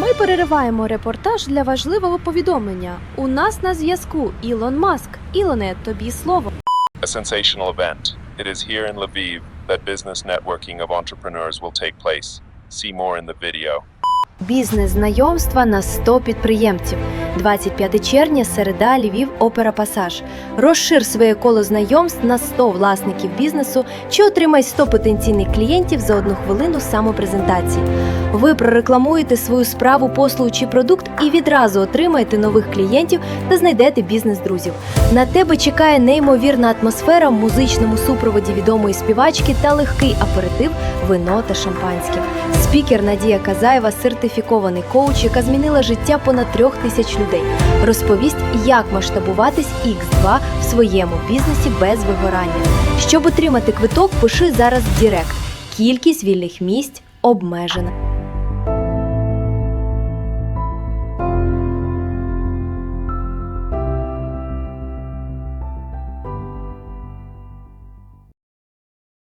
Ми перериваємо репортаж для важливого повідомлення. У нас на зв'язку Ілон Маск. Ілоне, тобі слово. A sensational event. It is here in Lviv that business networking of entrepreneurs will take place. See more in the video. Бізнес знайомства на 100 підприємців. 25 червня, середа, Львів, Опера Пасаж. Розшир своє коло знайомств на 100 власників бізнесу чи отримай 100 потенційних клієнтів за одну хвилину самопрезентації. Ви прорекламуєте свою справу, послугу чи продукт і відразу отримаєте нових клієнтів та знайдете бізнес-друзів. На тебе чекає неймовірна атмосфера в музичному супроводі відомої співачки та легкий аперитив, вино та шампанське. Спікер Надія Казаєва сертифікований коуч, яка змінила життя понад трьох тисяч людей. Розповість, як масштабуватись X2 в своєму бізнесі без вигорання. Щоб отримати квиток, пиши зараз в Дірект. Кількість вільних місць обмежена.